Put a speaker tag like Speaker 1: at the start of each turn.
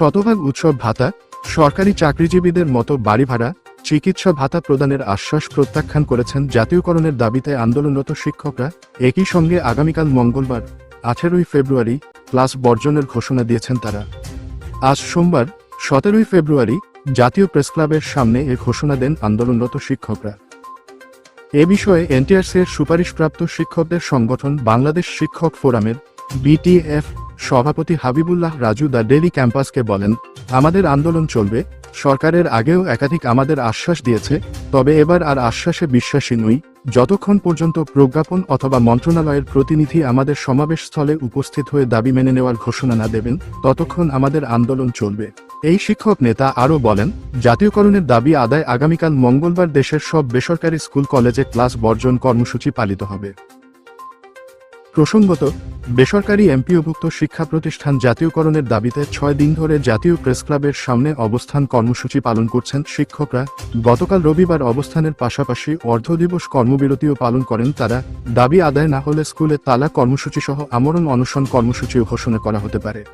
Speaker 1: শতভাগ উৎসব ভাতা, সরকারি চাকরিজীবীদের মতো বাড়ি ভাড়া, চিকিৎসা ভাতা প্রদানের আশ্বাস প্রত্যাখ্যান করেছেন জাতীয়করণের দাবিতে আন্দোলনরত শিক্ষকরা একই সঙ্গে আগামীকাল মঙ্গলবার, আঠেরোই ফেব্রুয়ারি, ক্লাস বর্জনের ঘোষণা দিয়েছেন তারা। আজ সোমবার, সতেরোই ফেব্রুয়ারি, জাতীয় প্রেসক্লাবের সামনে এ ঘোষণা দেন আন্দোলনরত শিক্ষকরা। এ বিষয়ে এনটিআরসি এর সুপারিশপ্রাপ্ত শিক্ষকদের সংগঠন বাংলাদেশ শিক্ষক ফোরামের বিটিএফ সভাপতি হাবিবুল্লাহ রাজু দ্য ডেলি ক্যাম্পাসকে বলেন, আমাদের আন্দোলন চলবে, সরকারের আগেও একাধিক আমাদের আশ্বাস দিয়েছে, তবে এবার আর আশ্বাসে বিশ্বাসী নই। যতক্ষণ পর্যন্ত প্রজ্ঞাপন অথবা মন্ত্রণালয়ের প্রতিনিধি আমাদের সমাবেশস্থলে উপস্থিত হয়ে দাবি মেনে নেওয়ার ঘোষণা না দেবেন, ততক্ষণ আমাদের আন্দোলন চলবে। এই শিক্ষক নেতা আরও বলেন, জাতীয়করণের দাবি আদায় আগামীকাল মঙ্গলবার দেশের সব বেসরকারি স্কুল কলেজে ক্লাস বর্জন কর্মসূচি পালিত হবে। প্রসঙ্গত, বেসরকারি এমপিওভুক্ত শিক্ষা প্রতিষ্ঠান জাতীয়করণের দাবিতে ছয় দিন ধরে জাতীয় প্রেসক্লাবের সামনে অবস্থান কর্মসূচি পালন করছেন শিক্ষকরা। গতকাল রবিবার অবস্থানের পাশাপাশি অর্ধদিবস কর্মবিরতিও পালন করেন তারা। দাবি আদায় না হলে স্কুলে তালা কর্মসূচি সহ আমরণ অনশন কর্মসূচিও ঘোষণা করা হতে পারে।